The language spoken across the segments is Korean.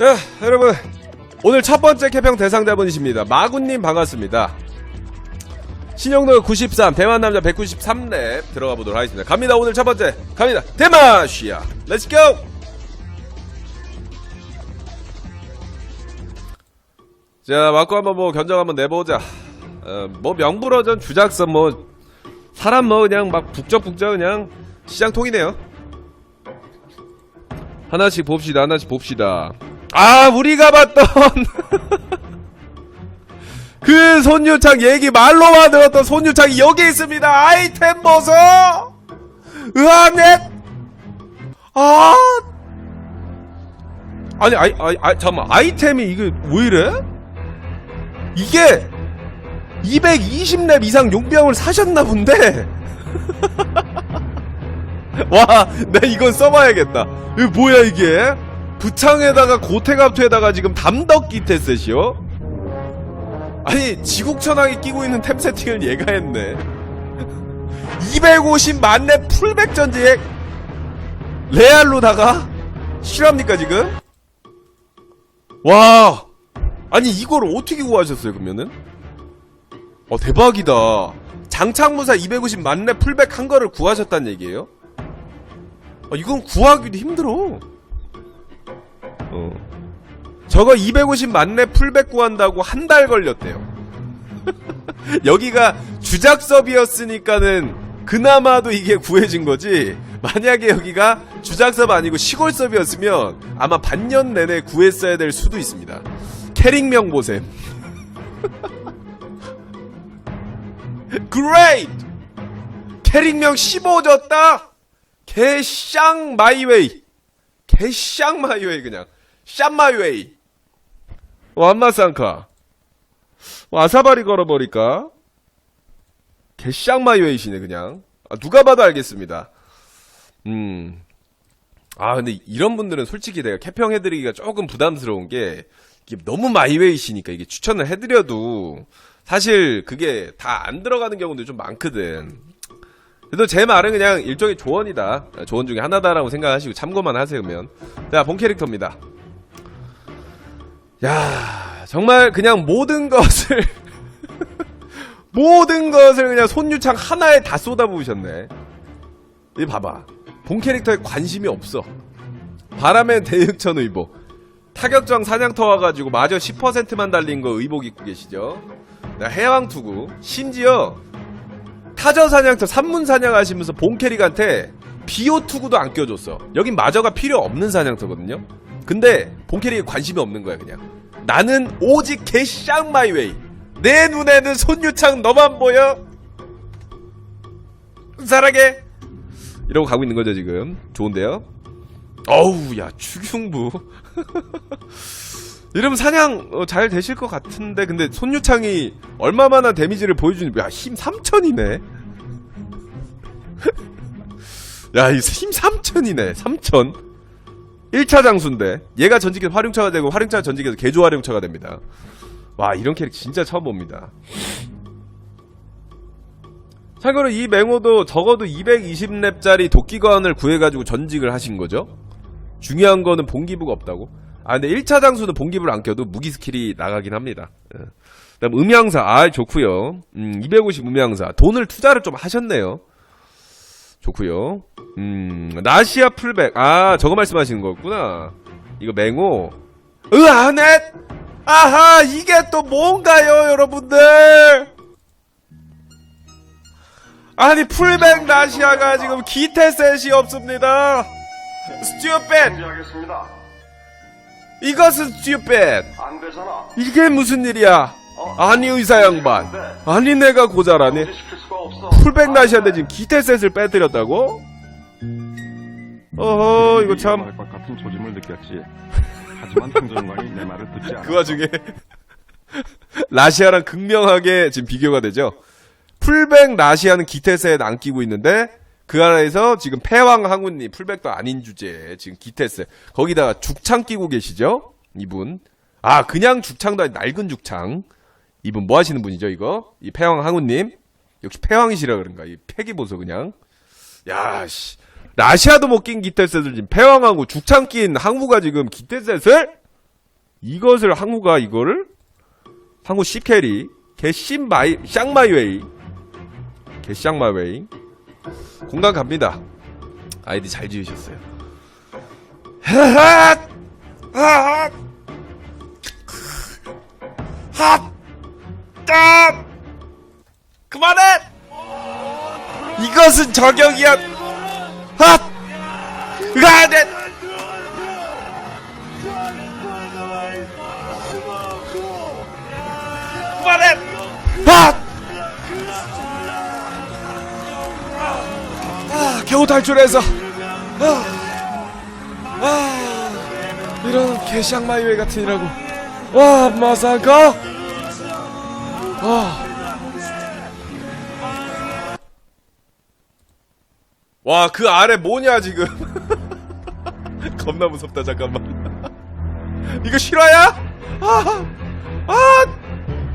자, 여러분. 오늘 첫 번째 캐평 대상자분이십니다. 마군님 반갑습니다. 신용도 93, 대만 남자 193렙 들어가 보도록 하겠습니다. 갑니다, 오늘 첫 번째. 갑니다. 대마시아. 렛츠 고! 자, 맞고 한번 뭐 견적 한번 내보자. 어, 뭐 명불허전 주작선 뭐 사람 뭐 그냥 막 북적북적 그냥 시장 통이네요. 하나씩 봅시다, 하나씩 봅시다. 아, 우리가 봤던 그 손유창 얘기 말로만 들었던 손유창이 여기 있습니다. 아이템 보소. 으아넷. 아. 아니, 아이, 아이, 아, 잠깐만. 아이템이 이게 왜 이래? 이게 220렙 이상 용병을 사셨나 본데. 와, 나 이건 써봐야겠다. 이거 뭐야 이게? 부창에다가 고태갑투에다가 지금 담덕기 템셋이요? 아니 지국천왕이 끼고 있는 템 세팅을 얘가 했네. 250 만 렙 풀백 전지액 레알로다가 실합니까 지금? 와, 아니 이걸 어떻게 구하셨어요 그러면은? 어 대박이다. 장창무사 250 만 렙 풀백 한 거를 구하셨다는 얘기예요? 아, 이건 구하기도 힘들어. 어. 저거 250만 렙 풀백 구한다고 한 달 걸렸대요. 여기가 주작섭이었으니까는 그나마도 이게 구해진 거지. 만약에 여기가 주작섭 아니고 시골섭이었으면 아마 반년 내내 구했어야 될 수도 있습니다. 캐릭명 보셈. 그레이트! 캐릭명 15 줬다! 개쌍 마이웨이. 개쌍 마이웨이 그냥. 쌍 마이웨이. 완마상카. 아사바리 걸어버릴까? 개쌍 마이웨이시네 그냥. 아, 누가 봐도 알겠습니다. 음. 아 근데 이런 분들은 솔직히 내가 캐평해드리기가 조금 부담스러운 게 너무 마이웨이시니까 이게 추천을 해드려도 사실 그게 다 안 들어가는 경우도 좀 많거든. 그래도 제 말은 그냥 일종의 조언이다. 조언 중에 하나다라고 생각하시고 참고만 하세요, 그러면. 자, 본 캐릭터입니다. 야, 정말 그냥 모든 것을 모든 것을 그냥 손유창 하나에 다 쏟아부으셨네. 이 봐봐. 본 캐릭터에 관심이 없어. 바람의 대흑천 의복. 타격정 사냥터 와가지고 마저 10%만 달린 거 의복 입고 계시죠? 나 해왕 투구. 심지어 타저 사냥터 산문 사냥 하시면서 본 캐릭한테 비오 투구도 안 껴줬어. 여긴 마저가 필요 없는 사냥터거든요. 근데 본 캐릭에 관심이 없는 거야 그냥. 나는 오직 개쌍 마이웨이. 내 눈에는 손유창 너만 보여. 사랑해. 이러고 가고 있는 거죠 지금. 좋은데요? 어우 야 추경부. 이러면 사냥 어, 잘 되실 것 같은데 근데 손유창이 얼마만한 데미지를 보여주니 야힘 3000이네 야힘 3000이네 3000 1차 장수인데 얘가 전직에서 활용차가 되고 활용차가 전직에서 개조 활용차가 됩니다. 와 이런 캐릭 진짜 처음 봅니다. 참고로 이 맹호도 적어도 220렙짜리 도끼관을 구해가지고 전직을 하신 거죠? 중요한 거는 본기부가 없다고? 아 근데 1차 장수는 본기부를 안 껴도 무기 스킬이 나가긴 합니다. 예. 그다음 음향사 아 좋고요. 음, 250 음향사. 돈을 투자를 좀 하셨네요 좋고요. 음 나시아 풀백. 아 저거 말씀하시는 거였구나. 이거 맹호. 으아넷! 아하 이게 또 뭔가요 여러분들? 아니 풀백 나시아가 지금 기태셋이 없습니다. 준비하겠습니다. 이것은 되잖아. 이게 무슨 일이야? 어? 아니 의사 양반. 아니 내가 고자라니. 풀백 나시아인데 지금 기태셋을 빼뜨렸다고? 어허 이거 참것 같은 조짐을 느꼈지. 하지만 행정관이 내 말을 듣지 않아. 그 와중에 라시아랑 극명하게 지금 비교가 되죠. 풀백 라시아는 기테셋 안 끼고 있는데 그 안에서 지금 패왕 항우님 풀백도 아닌 주제에 지금 기테셋 거기다가 죽창 끼고 계시죠? 이분 아 그냥 죽창도 아니 낡은 죽창 이분 뭐 하시는 분이죠 이거 이 패왕 항우님 역시 패왕이시라 그런가 이 패기 보소 그냥. 야씨. 라시아도 못 낀 기테셋을 지금 패왕하고 죽창 낀 항우가 지금 기테셋을 이것을 항우가 이거를? 항우 10캐리 개심마이 샹마이웨이. 개샹마이웨이. 공간 갑니다. 아이디 잘 지으셨어요. 핫! 핫! 핫! 딱! 그만해! 이것은 저격이야! 핫! 으아! 네! 그만해! 핫! 아, 겨우 탈출해서 아, 아, 이런 개샹마이웨이 같은 이라고 와 마사카 와. 와, 그 아래 뭐냐, 지금. 겁나 무섭다, 잠깐만. 이거 실화야? 아, 아,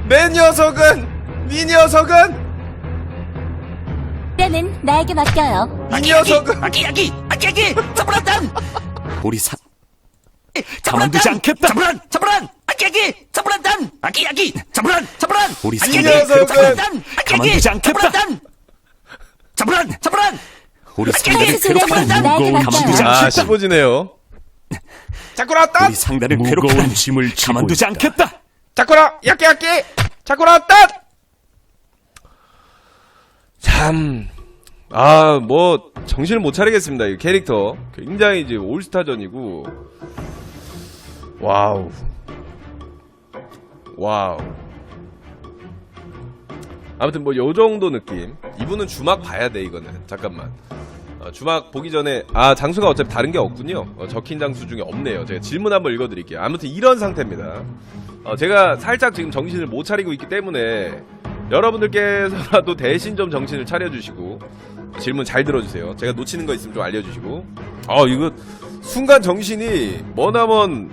내 녀석은, 이 녀석은, 때는 나에게 맡겨요. 이 녀석은, 아기 아기 아기 아기 잡으란단 우리 사 가만두지 않겠다. 잡으란 잡으란 아기 아기 잡으란단 아기 아기 잡으란 잡으란 우리 아기 아기 녀석은 잡으란단 아기 가만두지 않겠다. 잡으란단 잡으란 잡으란 우리 아기 상대를 괴롭히는 무거운. 가만두지 아. 15지네요. 자꾸라, 딴! 우리 상대를 무거운 괴롭히는 짐을 가만두지. 않겠다. 자꾸라, 야끼, 야끼! 자꾸라, 딴! 참, 아, 뭐, 정신을 못 차리겠습니다, 이 캐릭터. 굉장히 이제 올스타전이고, 와우. 와우. 아무튼 뭐, 요 정도 느낌. 이분은 주막 봐야 돼, 이거는. 잠깐만. 어, 주막 보기 전에, 아, 장수가 어차피 다른 게 없군요. 어, 적힌 장수 중에 없네요. 제가 질문 한번 읽어드릴게요. 아무튼 이런 상태입니다. 어, 제가 살짝 지금 정신을 못 차리고 있기 때문에, 여러분들께서라도 대신 좀 정신을 차려주시고, 질문 잘 들어주세요. 제가 놓치는 거 있으면 좀 알려주시고. 어, 이거, 순간 정신이, 머나먼,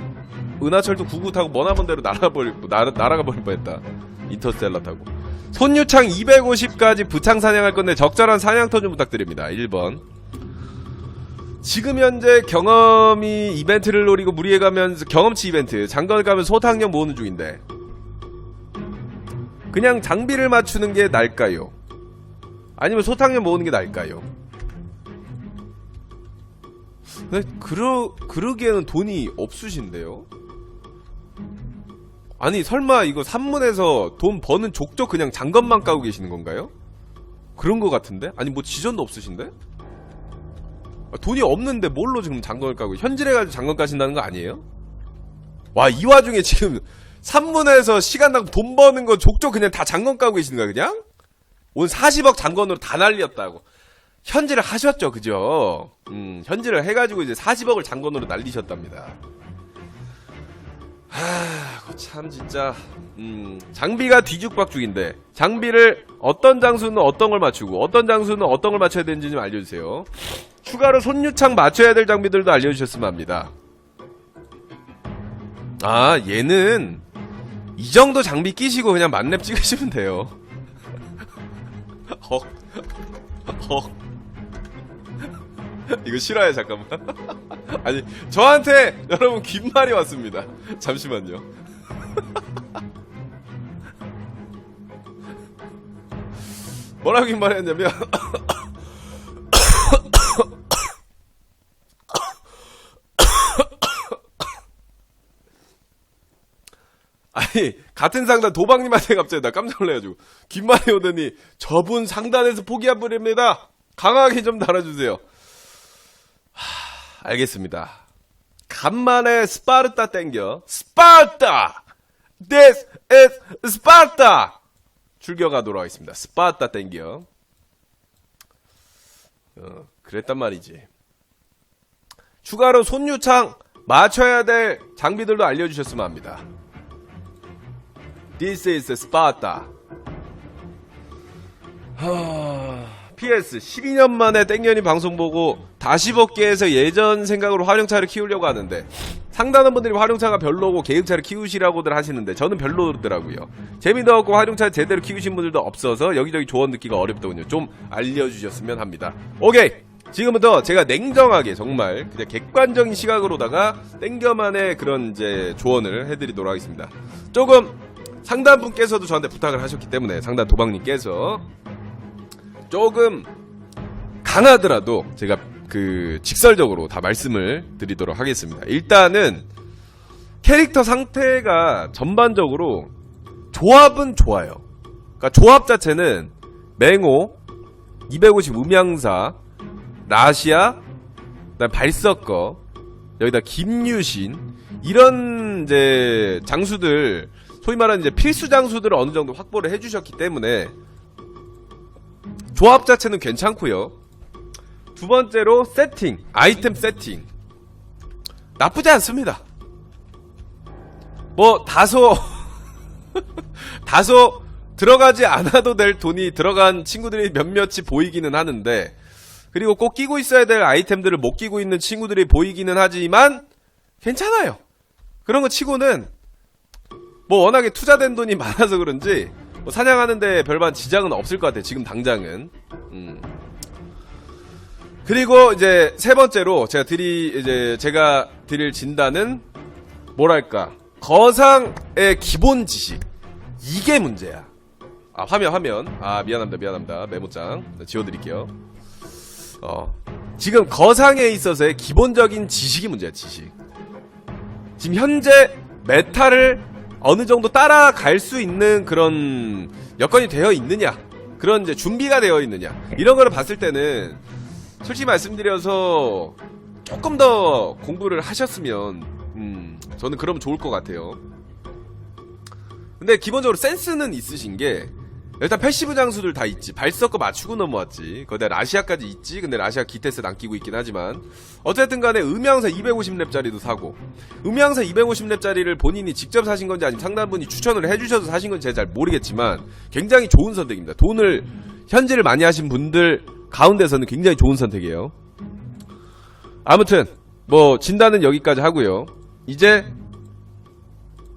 은하철도 99 타고 머나먼 대로 날아버리, 날아, 날아가 버릴 뻔했다. 인터스텔라 타고. 손유창 250까지 부창 사냥할 건데 적절한 사냥터 좀 부탁드립니다. 1번. 지금 현재 경험이 이벤트를 노리고 무리해 가면서 경험치 이벤트 장걸 가면 소탕력 모으는 중인데 그냥 장비를 맞추는 게 나을까요? 아니면 소탕력 모으는 게 나을까요? 근데 그러 그러기에는 돈이 없으신데요? 아니 설마 이거 산문에서 돈 버는 족족 그냥 장건만 까고 계시는 건가요? 그런 거 같은데? 아니 뭐 지전도 없으신데? 아, 돈이 없는데 뭘로 지금 장건을 까고 현질해 가지고 장건 까신다는 거 아니에요? 와 이 와중에 지금 산문에서 시간당 돈 버는 거 족족 그냥 다 장건 까고 계시는 거야 그냥? 오늘 40억 장건으로 다 날렸다고 현질을 하셨죠 그죠? 음 현질을 해가지고 이제 40억을 장건으로 날리셨답니다 하, 참 진짜 음, 장비가 뒤죽박죽인데 장비를 어떤 장수는 어떤 걸 맞추고 어떤 장수는 어떤 걸 맞춰야 되는지 좀 알려주세요. 추가로 손유창 맞춰야 될 장비들도 알려주셨으면 합니다. 아 얘는 이 정도 장비 끼시고 그냥 만렙 찍으시면 돼요. 헉, 헉. 이거 싫어요 잠깐만. 아니 저한테 여러분 긴 말이 왔습니다. 잠시만요. 뭐라고 긴 말이 했냐면 아니 같은 상단 도박님한테 갑자기 나 깜짝 놀래가지고 긴 말이 오더니 저분 상단에서 포기한 분입니다. 강하게 좀 달아주세요. 알겠습니다. 간만에 스파르타 땡겨. 스파르타! This is Sparta! 출격하도록 하겠습니다. 스파르타 땡겨. 어, 그랬단 말이지. 추가로 손유창 맞춰야 될 장비들도 알려주셨으면 합니다. This is Sparta. 하... PS 12년 만에 땡년이 방송 보고 다시 벗기해서 예전 생각으로 활용차를 키우려고 하는데 상당한 분들이 활용차가 별로고 계급차를 키우시라고들 하시는데 저는 별로더라고요. 재미도 없고 활용차 제대로 키우신 분들도 없어서 여기저기 조언 듣기가 어렵더군요. 좀 알려주셨으면 합니다. 오케이 지금부터 제가 냉정하게 정말 그냥 객관적인 시각으로다가 땡겨만의 그런 이제 조언을 해드리도록 하겠습니다. 조금 상담분께서도 저한테 부탁을 하셨기 때문에 상담 도박님께서 조금 강하더라도 제가 그 직설적으로 다 말씀을 드리도록 하겠습니다. 일단은 캐릭터 상태가 전반적으로 조합은 좋아요. 그러니까 조합 자체는 맹호, 250 음양사, 라시아, 발석거, 여기다 김유신 이런 이제 장수들 소위 말하는 이제 필수 장수들을 어느 정도 확보를 해주셨기 때문에 조합 자체는 괜찮고요. 두 번째로 세팅, 아이템 세팅 나쁘지 않습니다. 뭐 다소 다소 들어가지 않아도 될 돈이 들어간 친구들이 몇몇이 보이기는 하는데 그리고 꼭 끼고 있어야 될 아이템들을 못 끼고 있는 친구들이 보이기는 하지만 괜찮아요. 그런 거 치고는 뭐 워낙에 투자된 돈이 많아서 그런지 뭐 사냥하는데 별반 지장은 없을 것 같아요. 지금 당장은. 음. 그리고 이제 세 번째로 제가 드리 이제 제가 드릴 진단은 뭐랄까 거상의 기본 지식 이게 문제야. 아 화면 화면 아 미안합니다 미안합니다 메모장 네, 지워드릴게요. 어 지금 거상에 있어서의 기본적인 지식이 문제야 지식. 지금 현재 메타를 어느 정도 따라갈 수 있는 그런 여건이 되어 있느냐 그런 이제 준비가 되어 있느냐 이런 거를 봤을 때는 솔직히 말씀드려서 조금 더 공부를 하셨으면 음 저는 그러면 좋을 것 같아요. 근데 기본적으로 센스는 있으신 게 일단 패시브 장수들 다 있지. 발석거 맞추고 넘어왔지. 거기다 라시아까지 있지. 근데 라시아 기테스 안 끼고 있긴 하지만. 어쨌든 간에 음향사 250렙짜리도 사고. 음향사 250렙짜리를 본인이 직접 사신 건지 아니면 상담분이 추천을 해주셔서 사신 건지 제가 잘 모르겠지만 굉장히 좋은 선택입니다. 돈을 현질을 많이 하신 분들 가운데서는 굉장히 좋은 선택이에요. 아무튼 뭐 진단은 여기까지 하고요. 이제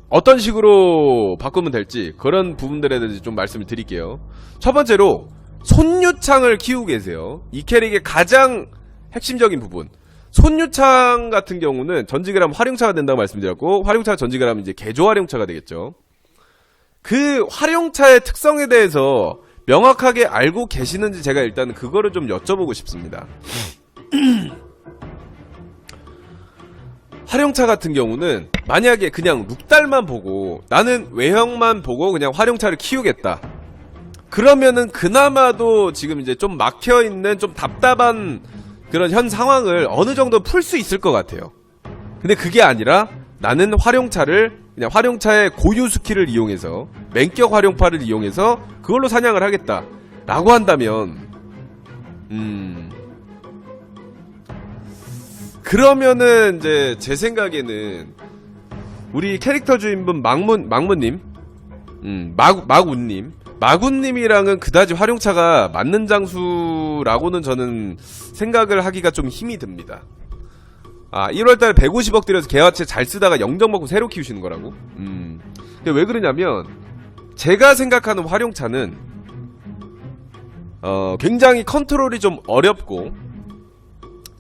어떤 식으로 바꾸면 될지 그런 부분들에 대해서 좀 말씀을 드릴게요. 첫 번째로 손유창을 키우고 계세요. 이 캐릭의 가장 핵심적인 부분. 손유창 같은 경우는 전직을 하면 활용차가 된다고 말씀드렸고 활용차가 전직을 하면 이제 개조 활용차가 되겠죠. 그 활용차의 특성에 대해서 명확하게 알고 계시는지 제가 일단 그거를 좀 여쭤보고 싶습니다. 활용차 같은 경우는 만약에 그냥 룩달만 보고 나는 외형만 보고 그냥 활용차를 키우겠다. 그러면은 그나마도 지금 이제 좀 막혀 있는 좀 답답한 그런 현 상황을 어느 정도 풀 수 있을 것 같아요. 근데 그게 아니라 나는 활용차를 그냥 활용차의 고유 스킬을 이용해서 맹격 활용파를 이용해서 그걸로 사냥을 하겠다. 라고 한다면 음 그러면은 이제 제 생각에는 우리 캐릭터 주인분 망문 망문님, 음 마구 마군님, 마군님이랑은 그다지 활용차가 맞는 장수라고는 저는 생각을 하기가 좀 힘이 듭니다. 아 1월달에 150억 들여서 개화채 잘 쓰다가 영정 먹고 새로 키우시는 거라고? 음. 근데 왜 그러냐면 제가 생각하는 활용차는 어 굉장히 컨트롤이 좀 어렵고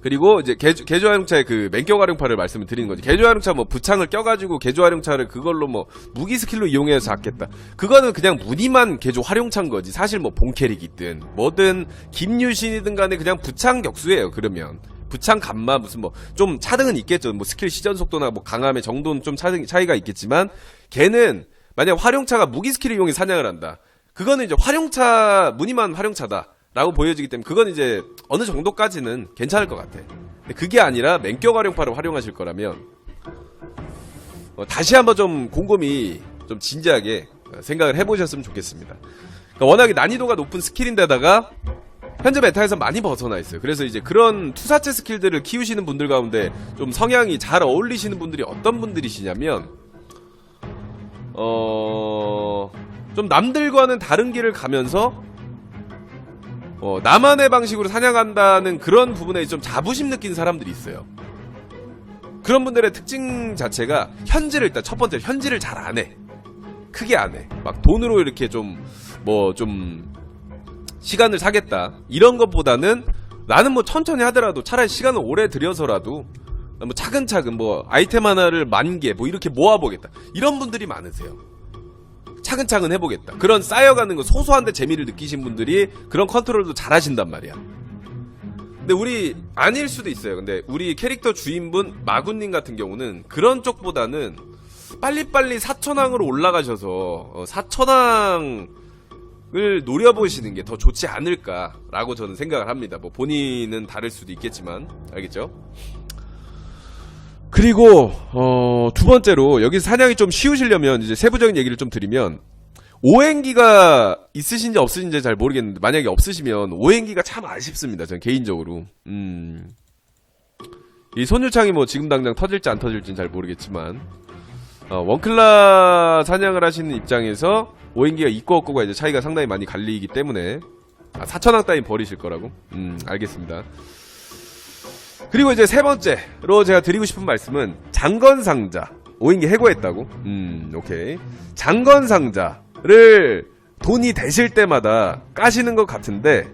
그리고 이제 개조, 개조 활용차의 그 맹격 활용파를 말씀을 드리는 거지. 개조 활용차 뭐 부창을 껴가지고 개조 활용차를 그걸로 뭐 무기 스킬로 이용해서 잡겠다. 그거는 그냥 무늬만 개조 활용차인 거지. 사실 뭐 본캐릭이든 뭐든 김유신이든 간에 그냥 부창 격수예요. 그러면. 부창 감마 무슨 뭐 좀 차등은 있겠죠. 뭐 스킬 시전 속도나 뭐 강함의 정도는 좀 차등, 차이가 있겠지만 걔는 만약 활용차가 무기 스킬을 이용해 사냥을 한다. 그거는 이제 활용차 무늬만 활용차다. 라고 보여지기 때문에 그건 이제 어느 정도까지는 괜찮을 것 같아. 그게 아니라 맹격 활용파를 활용하실 거라면 어, 다시 한번 좀 곰곰이 좀 진지하게 어, 생각을 해보셨으면 좋겠습니다. 그러니까 워낙에 난이도가 높은 스킬인데다가 현재 메타에서 많이 벗어나 있어요. 그래서 이제 그런 투사체 스킬들을 키우시는 분들 가운데 좀 성향이 잘 어울리시는 분들이 어떤 분들이시냐면 어... 좀 남들과는 다른 길을 가면서 어, 나만의 방식으로 사냥한다는 그런 부분에 좀 자부심 느끼는 사람들이 있어요. 그런 분들의 특징 자체가 현질을 일단 첫 번째 현질을 잘 안 해. 크게 안 해. 막 돈으로 이렇게 좀 뭐 좀 시간을 사겠다. 이런 것보다는 나는 뭐 천천히 하더라도 차라리 시간을 오래 들여서라도 뭐 차근차근 뭐 아이템 하나를 만 개 뭐 이렇게 모아보겠다. 이런 분들이 많으세요. 차근차근 해보겠다. 그런 쌓여가는 거 소소한데 재미를 느끼신 분들이 그런 컨트롤도 잘 하신단 말이야. 근데 우리 아닐 수도 있어요. 근데 우리 캐릭터 주인분 마군님 같은 경우는 그런 쪽보다는 빨리빨리 사천왕으로 올라가셔서 어, 사천왕을 노려보시는 게 더 좋지 않을까라고 저는 생각을 합니다. 뭐 본인은 다를 수도 있겠지만 알겠죠? 그리고 어, 두 번째로 여기 사냥이 좀 쉬우시려면 이제 세부적인 얘기를 좀 드리면 오행기가 있으신지 없으신지 잘 모르겠는데 만약에 없으시면 오행기가 참 아쉽습니다. 저는 개인적으로. 음. 이 손유창이 뭐 지금 당장 터질지 안 터질지는 잘 모르겠지만 어, 원클라 사냥을 하시는 입장에서 오행기가 있고 없고가 이제 차이가 상당히 많이 갈리기 때문에 아, 사천왕 따윈 버리실 거라고? 음 알겠습니다. 그리고 이제 세 번째로 제가 드리고 싶은 말씀은 장건상자. 오인기 해고했다고? 음 오케이. 장건상자를 돈이 되실 때마다 까시는 것 같은데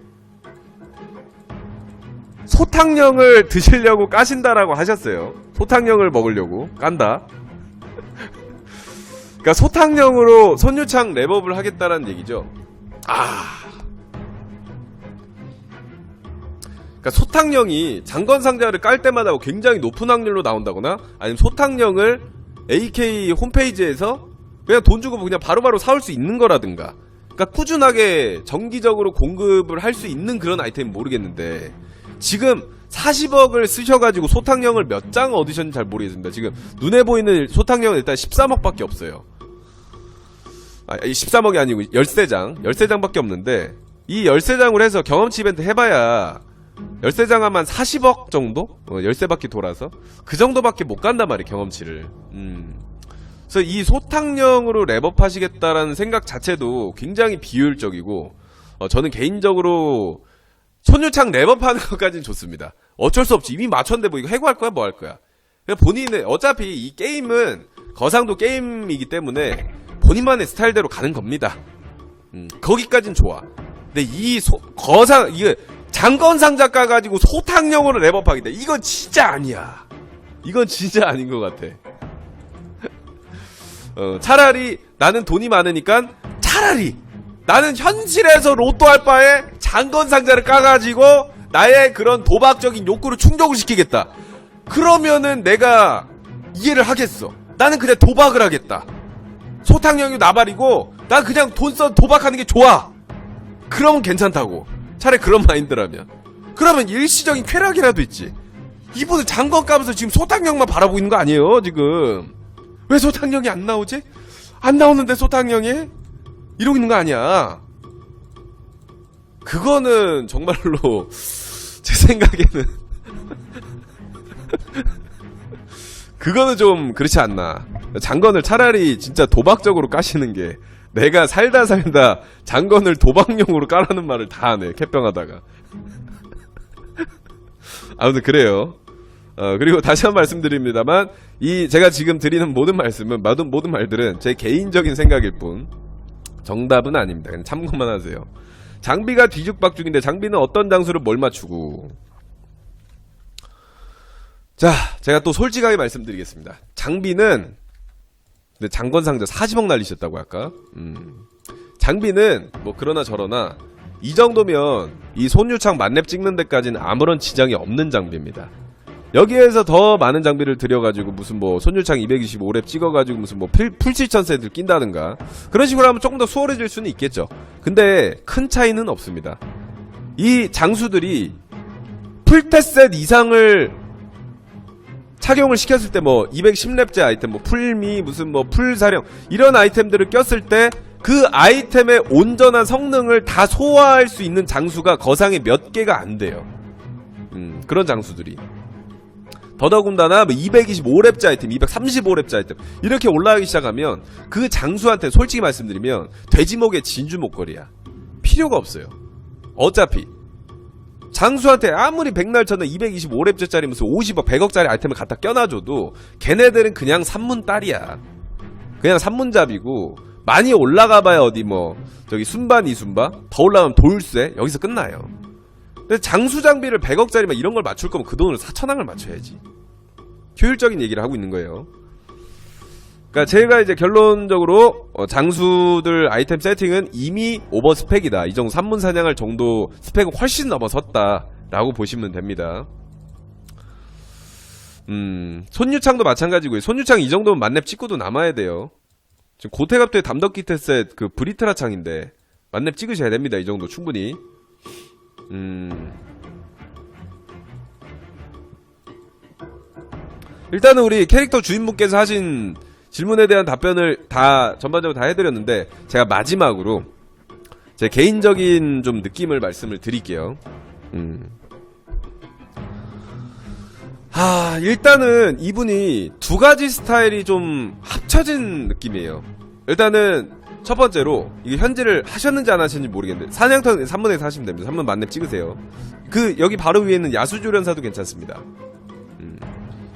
소탕령을 드시려고 까신다라고 하셨어요. 소탕령을 먹으려고. 깐다. 그러니까 소탕령으로 손유창 랩업을 하겠다라는 얘기죠. 아 그러니까 소탕령이 장건 상자를 깔 때마다 굉장히 높은 확률로 나온다거나 아니면 소탕령을 AK 홈페이지에서 그냥 돈 주고 그냥 바로바로 사올 수 있는 거라든가. 그러니까 꾸준하게 정기적으로 공급을 할 수 있는 그런 아이템은 모르겠는데 지금 40억을 쓰셔가지고 소탕령을 몇 장 얻으셨는지 잘 모르겠습니다. 지금 눈에 보이는 소탕령은 일단 13억밖에 없어요. 아, 이 13억이 아니고 13장 13장밖에 없는데 이 13장을 해서 경험치 이벤트 해봐야 열쇠장 하면 40억 정도? 어, 열쇠바퀴 돌아서 그 정도밖에 못 간단 말이에요 경험치를. 음. 그래서 이 소탕령으로 랩업 하시겠다라는 생각 자체도 굉장히 비효율적이고 어, 저는 개인적으로 손유창 랩업 하는 것까지는 좋습니다. 어쩔 수 없지 이미 맞췄는데 뭐 이거 해고할 거야 뭐 할 거야. 본인은 어차피 이 게임은 거상도 게임이기 때문에 본인만의 스타일대로 가는 겁니다. 음, 거기까진 좋아. 근데 이 소, 거상 이게 장건상자 까가지고 소탕령으로 랩업하겠다. 이건 진짜 아니야. 이건 진짜 아닌 것 같아. 어, 차라리 나는 돈이 많으니까 차라리 나는 현실에서 로또 할 바에 장건 상자를 까가지고 나의 그런 도박적인 욕구를 충족을 시키겠다. 그러면은 내가 이해를 하겠어. 나는 그냥 도박을 하겠다. 소탕령이 나발이고 난 그냥 돈 써 도박하는 게 좋아. 그러면 괜찮다고. 차라리 그런 마인드라면. 그러면 일시적인 쾌락이라도 있지. 이분은 장건 까면서 지금 소탕령만 바라보고 있는 거 아니에요, 지금. 왜 소탕령이 안 나오지? 안 나오는데 소탕령이? 이러고 있는 거 아니야. 그거는 정말로 제 생각에는 그거는 좀 그렇지 않나. 장건을 차라리 진짜 도박적으로 까시는 게 내가 살다 살다 장건을 도박용으로 까라는 말을 다 하네 캣병하다가. 아무튼 그래요. 어, 그리고 다시 한 번 말씀드립니다만 이 제가 지금 드리는 모든 말씀은 모든 모든 말들은 제 개인적인 생각일 뿐 정답은 아닙니다. 그냥 참고만 하세요. 장비가 뒤죽박죽인데 장비는 어떤 장수를 뭘 맞추고. 자 제가 또 솔직하게 말씀드리겠습니다. 장비는 근데 장건 상자 40억 날리셨다고 아까. 음. 장비는 뭐 그러나 저러나 이 정도면 이 손유창 만렙 찍는 데까지는 아무런 지장이 없는 장비입니다. 여기에서 더 많은 장비를 들여가지고 무슨 뭐 손유창 225렙 찍어가지고 무슨 뭐 풀, 풀시천세들 낀다든가 그런 식으로 하면 조금 더 수월해질 수는 있겠죠. 근데 큰 차이는 없습니다. 이 장수들이 풀테셋 이상을 착용을 시켰을 때 뭐 210렙제 아이템 뭐 풀미 무슨 뭐 풀사령 이런 아이템들을 꼈을 때 그 아이템의 온전한 성능을 다 소화할 수 있는 장수가 거상에 몇 개가 안 돼요. 음, 그런 장수들이. 더더군다나 뭐 225렙제 아이템, 235렙제 아이템 이렇게 올라가기 시작하면 그 장수한테 솔직히 말씀드리면 돼지목의 진주 목걸이야. 필요가 없어요. 어차피 장수한테 아무리 백날 쳐는 225렙짜리 무슨 50억, 100억짜리 아이템을 갖다 껴놔줘도 걔네들은 그냥 산문딸이야. 그냥 산문잡이고 많이 올라가봐야 어디 뭐 저기 순반 이순바 더 올라가면 돌쇠 여기서 끝나요. 근데 장수 장비를 100억짜리 막 이런 걸 맞출 거면 그 돈을 4천왕을 맞춰야지. 효율적인 얘기를 하고 있는 거예요. 그러니까 제가 이제 결론적으로 어, 장수들 아이템 세팅은 이미 오버 스펙이다. 이 정도 산문 사냥할 정도 스펙은 훨씬 넘어섰다라고 보시면 됩니다. 음, 손유창도 마찬가지고요. 손유창 이 정도면 만렙 찍고도 남아야 돼요. 지금 고태갑도의 담덕기트 셋그 브리트라 창인데 만렙 찍으셔야 됩니다. 이 정도 충분히. 음. 일단은 우리 캐릭터 주인분께서 하신 질문에 대한 답변을 다 전반적으로 다 해드렸는데 제가 마지막으로 제 개인적인 좀 느낌을 말씀을 드릴게요. 음. 하, 일단은 이분이 두 가지 스타일이 좀 합쳐진 느낌이에요. 일단은 첫 번째로 이게 현질을 하셨는지 안 하셨는지 모르겠는데 사냥터 3분에서 하시면 됩니다. 3분 만렙 찍으세요. 그 여기 바로 위에 있는 야수조련사도 괜찮습니다. 음.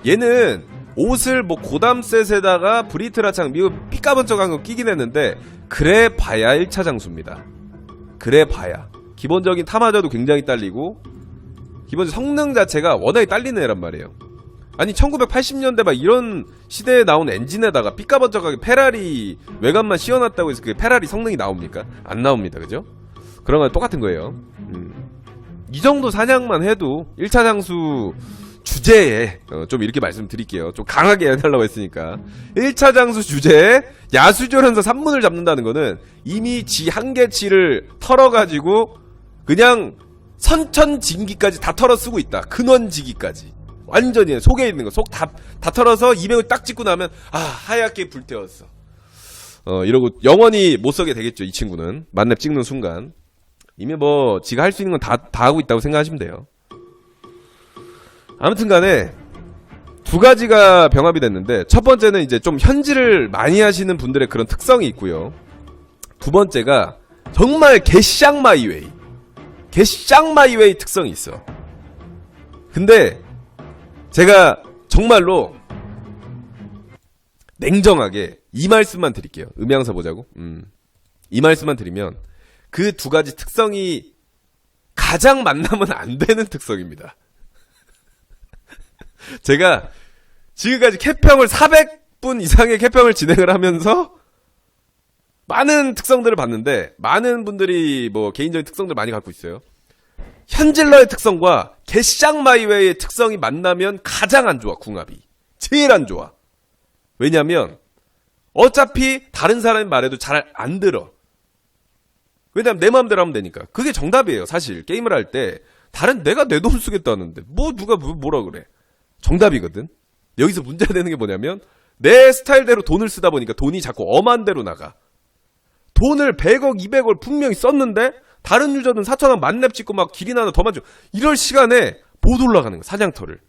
얘는 옷을 뭐 고담 셋에다가 브리트라창 미국 삐까번쩍한 거 끼긴 했는데 그래 봐야 1차 장수입니다. 그래 봐야 기본적인 탐하자도 굉장히 딸리고 기본 성능 자체가 워낙에 딸리는 애란 말이에요. 아니 1980년대 막 이런 시대에 나온 엔진에다가 삐까번쩍하게 페라리 외관만 씌워놨다고 해서 그 페라리 성능이 나옵니까? 안 나옵니다. 그죠? 그런 건 똑같은 거예요. 음. 이 정도 사냥만 해도 1차 장수 주제에 어, 좀 이렇게 말씀드릴게요. 좀 강하게 해달라고 했으니까 1차 장수 주제에 야수조련사 3문을 잡는다는 거는 이미 지 한계치를 털어가지고 그냥 선천진기까지 다 털어 쓰고 있다. 근원지기까지. 완전히 속에 있는 거 속 다 다 털어서 200을 딱 찍고 나면 아 하얗게 불태웠어. 어 이러고 영원히 못 서게 되겠죠 이 친구는 만렙 찍는 순간 이미 뭐 지가 할 수 있는 건 다다 하고 있다고 생각하시면 돼요. 아무튼 간에 두 가지가 병합이 됐는데 첫 번째는 이제 좀 현질을 많이 하시는 분들의 그런 특성이 있고요. 두 번째가 정말 개쌍 마이웨이 개쌍 마이웨이 특성이 있어. 근데 제가 정말로 냉정하게 이 말씀만 드릴게요. 음향사 보자고. 음. 이 말씀만 드리면 그 두 가지 특성이 가장 만나면 안 되는 특성입니다. 제가 지금까지 캐평을 400분 이상의 캐평을 진행을 하면서 많은 특성들을 봤는데 많은 분들이 뭐 개인적인 특성들 많이 갖고 있어요. 현질러의 특성과 개쌍마이웨이의 특성이 만나면 가장 안 좋아 궁합이 제일 안 좋아. 왜냐면 어차피 다른 사람이 말해도 잘 안 들어. 왜냐면 내 마음대로 하면 되니까. 그게 정답이에요 사실 게임을 할 때 다른 내가 내 돈 쓰겠다는데 뭐 누가 뭐- 뭐라 그래. 정답이거든. 여기서 문제가 되는 게 뭐냐면 내 스타일대로 돈을 쓰다 보니까 돈이 자꾸 엄한 대로 나가. 돈을 100억, 200억 분명히 썼는데 다른 유저는 4천원 만렙 찍고 막 길이나 하나 더 만져. 이럴 시간에 못 올라가는 거야, 사냥터를.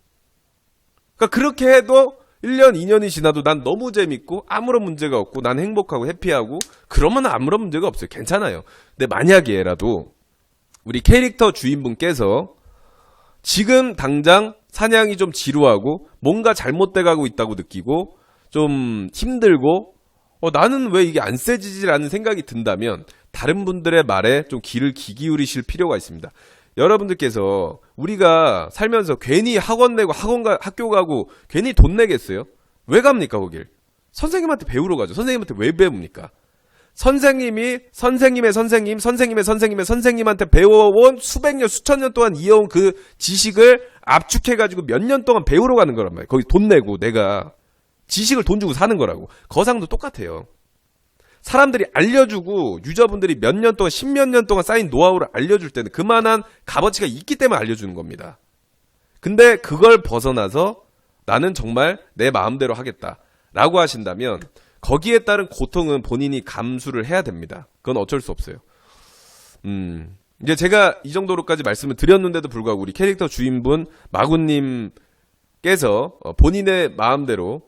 그러니까 그렇게 해도 1년, 2년이 지나도 난 너무 재밌고 아무런 문제가 없고 난 행복하고 해피하고 그러면 아무런 문제가 없어요. 괜찮아요. 근데 만약에라도 우리 캐릭터 주인분께서 지금 당장 사냥이 좀 지루하고 뭔가 잘못돼 가고 있다고 느끼고 좀 힘들고 어, 나는 왜 이게 안 세지지라는 생각이 든다면 다른 분들의 말에 좀 귀를 귀 기울이실 필요가 있습니다. 여러분들께서 우리가 살면서 괜히 학원 내고 학원 가 학교 가고 괜히 돈 내겠어요? 왜 갑니까 거길? 선생님한테 배우러 가죠. 선생님한테 왜 배웁니까? 선생님이 선생님의 선생님, 선생님의 선생님의 선생님한테 배워온 수백 년, 수천 년 동안 이어온 그 지식을 압축해가지고 몇 년 동안 배우러 가는 거란 말이에요. 거기 돈 내고 내가 지식을 돈 주고 사는 거라고. 거상도 똑같아요. 사람들이 알려주고 유저분들이 몇 년 동안, 십몇 년 동안 쌓인 노하우를 알려줄 때는 그만한 값어치가 있기 때문에 알려주는 겁니다. 근데 그걸 벗어나서 나는 정말 내 마음대로 하겠다. 라고 하신다면 거기에 따른 고통은 본인이 감수를 해야 됩니다. 그건 어쩔 수 없어요. 음. 이제 제가 이 정도로까지 말씀을 드렸는데도 불구하고 우리 캐릭터 주인분 마구님께서 어, 본인의 마음대로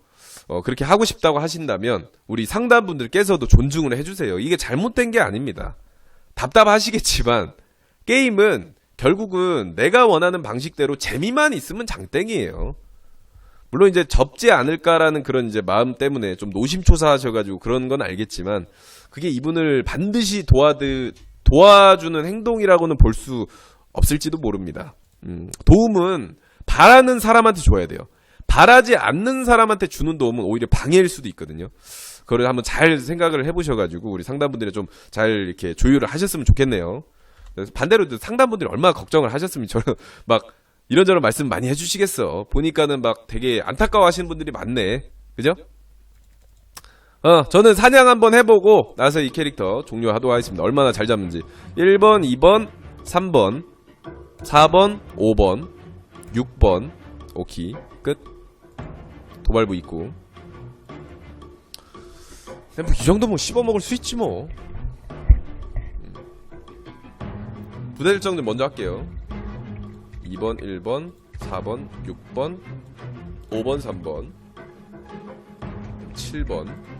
어, 그렇게 하고 싶다고 하신다면 우리 상담분들께서도 존중을 해주세요. 이게 잘못된 게 아닙니다. 답답하시겠지만 게임은 결국은 내가 원하는 방식대로 재미만 있으면 장땡이에요. 물론 이제 접지 않을까라는 그런 이제 마음 때문에 좀 노심초사하셔가지고 그런 건 알겠지만 그게 이분을 반드시 도와드 도와주는 행동이라고는 볼 수 없을지도 모릅니다. 음, 도움은 바라는 사람한테 줘야 돼요. 바라지 않는 사람한테 주는 도움은 오히려 방해일 수도 있거든요. 그걸 한번 잘 생각을 해보셔가지고 우리 상담분들이 좀 잘 이렇게 조율을 하셨으면 좋겠네요. 반대로 상담분들이 얼마나 걱정을 하셨으면 저는 막 이런저런 말씀 많이 해주시겠어. 보니까는 막 되게 안타까워하시는 분들이 많네. 그죠? 어, 저는 사냥 한번 해보고 나서 이 캐릭터 종료하도록 하겠습니다. 얼마나 잘 잡는지. 1번, 2번, 3번, 4번, 5번, 6번. 오케이. 끝. 도발부 있고. 뭐이 정도면 씹어먹을 수 있지 뭐. 음. 부대 일정 좀 먼저 할게요. 2번, 1번, 4번, 6번, 5번, 3번, 7번.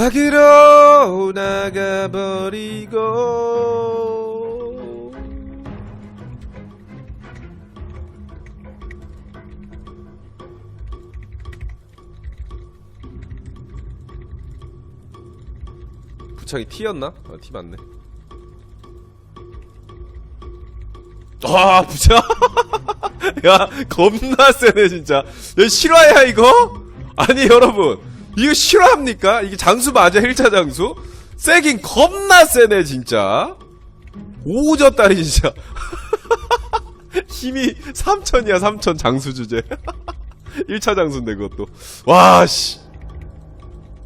밖으로 나가버리고. 부착이 T였나? 어, T 맞네. 아 부착. 야 겁나 세네 진짜. 야 실화야 이거? 아니 여러분 이거 실화합니까? 이게 장수 맞아? 1차 장수? 세긴 겁나 세네 진짜. 오졌다리 진짜. 힘이 3000이야 3000 장수 주제. 1차 장수인데 그것도. 와씨.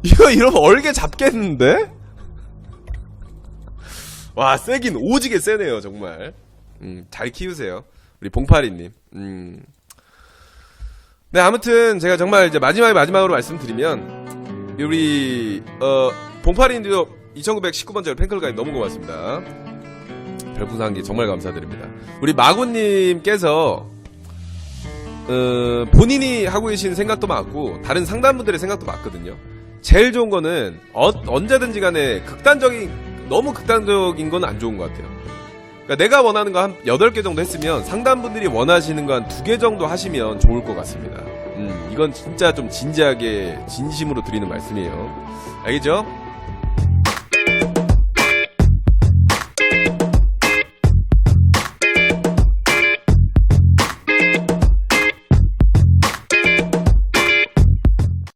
이거 이러면 얼게 잡겠는데? 와 세긴 오지게 세네요 정말. 음, 잘 키우세요. 우리 봉파리님. 음. 네 아무튼 제가 정말 이제 마지막에 마지막으로 말씀드리면 우리 어 봉파리님도 2919번째 팬클 가입 너무 고맙습니다. 별풍선 한개 정말 감사드립니다. 우리 마구님께서 어, 본인이 하고 계신 생각도 많고 다른 상담분들의 생각도 많거든요. 제일 좋은 거는 어- 언제든지 간에 극단적인 너무 극단적인 건 안 좋은 것 같아요 그러니까 내가 원하는 거 한 8개 정도 했으면 상담분들이 원하시는 거 한 2개 정도 하시면 좋을 것 같습니다. 음, 이건 진짜 좀 진지하게 진심으로 드리는 말씀이에요. 알겠죠?